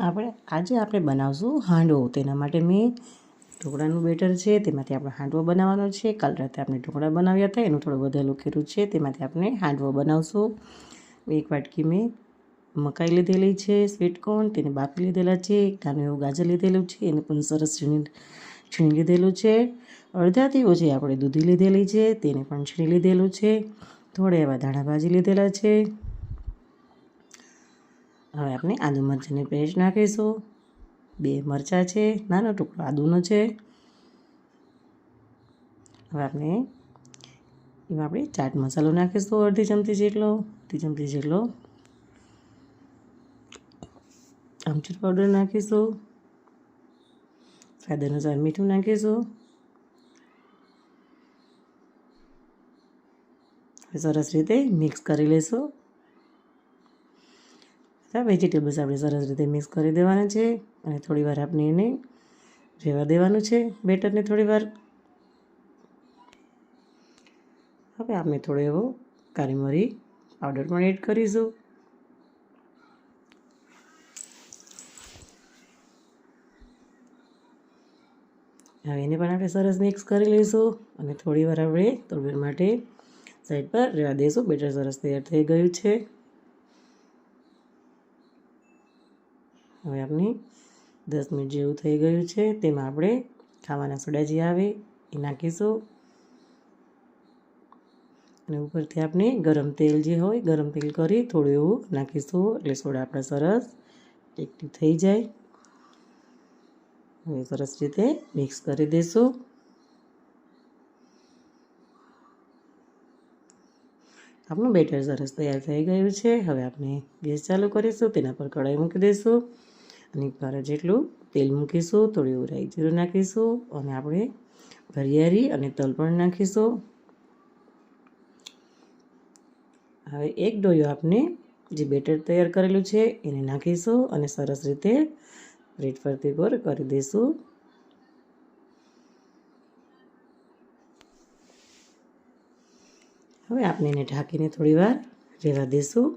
આપણે આજે આપણે બનાવશું હાંડવો. તેના માટે મેં ઢોકળાનું બેટર છે, તેમાંથી આપણે હાંડવો બનાવવાનો છે. કાલ રાતે આપણે ઢોકળા બનાવ્યા હતા, એનું થોડું વધેલું ખીરું છે. તેમાંથી આપણે હાંડવો બનાવશું. એક વાટકી મેં મકાઈ લીધેલી છે સ્વીટકોર્ન તેને બાફી લીધેલા છે, એક નાનું એવું ગાજર લીધેલું છે, એને પણ સરસ છીણી છીણી લીધેલું છે. અડધાથી ઓછી આપણે દૂધી લીધેલી છે, તેને પણ છીણી લીધેલું છે. થોડા એવા ધાણા ભાજી લીધેલા છે. હવે આપણે આદુ મરચાંની પેસ્ટ નાખીશું. બે મરચાં છે, નાનો ટુકડો આદુનો છે. હવે આપણે એમાં આપણે ચાટ મસાલો નાખીશું અડધી ચમચી જેટલો, અડધી ચમચી જેટલો. આમચૂર પાવડર નાખીશું. સ્વાદ અનુસાર મીઠું નાખીશું. સરસ રીતે મિક્સ કરી લઈશું બધા વેજીટેબલ્સ આપણે સરસ રીતે મિક્સ કરી દેવાના છે અને થોડીવાર આપણે એને રહેવા દેવાનું છે. બેટરને થોડીવાર હવે આપણે થોડો એવો કાળી મરી પાવડર પણ એડ કરીશું. હવે એને પણ આપણે સરસ મિક્સ કરી લઈશું અને થોડીવાર આપણે થોડી માટે સાઈડ પર રહેવા દઈશું બેટર સરસ તૈયાર થઈ ગયું છે. હવે આપણે દસ મિનિટ જેવું થઈ ગયું છે, તેમાં આપણે ખાવાના સોડા જે આવે એ નાખીશું અને ઉપરથી આપણે ગરમ તેલ જે હોય, ગરમ તેલ કરી થોડું એવું નાખીશું એટલે સોડા આપણા સરસ એકઠી થઈ જાય. હવે સરસ રીતે મિક્સ કરી દઈશું આપણું બેટર સરસ તૈયાર થઈ ગયું છે. હવે આપણે ગેસ ચાલુ કરીશું, તેના પર કઢાઈ મૂકી દઈશું અને પર જેટલું તેલ મૂકીશું, થોડી રાઈ જીરું નાખીશું અને આપણે ભરિયારી અને તલ પણ નાખીશું. હવે એક ડોયો આપણે જે બેટર તૈયાર કરેલું છે એને નાખીશું અને સરસ રીતે બ્રેડ ફરતી ગોર કરી દઈશું. હવે આપણે એને ઢાંકીને થોડી વાર રહેવા દઈશું.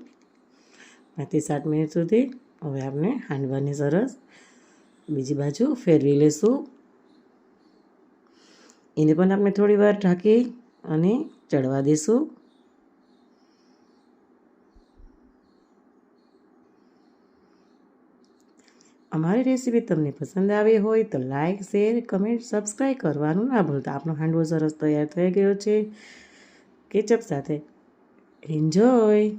પાંચથી સાત મિનિટ સુધી હવે આપણે હાંડવાની સરસ. બીજી બાજુ ફેરવી લઈશું એને પણ આપણે થોડી વાર ઢાંકી અને ચડવા દઈશું અમારી રેસીપી તમને પસંદ આવી હોય તો લાઇક શેર, કમેન્ટ, સબસ્ક્રાઈબ કરવાનું ના ભૂલતા. આપણો હાંડવો સરસ તૈયાર થઈ ગયો છે. કેચઅપ સાથે. એન્જોય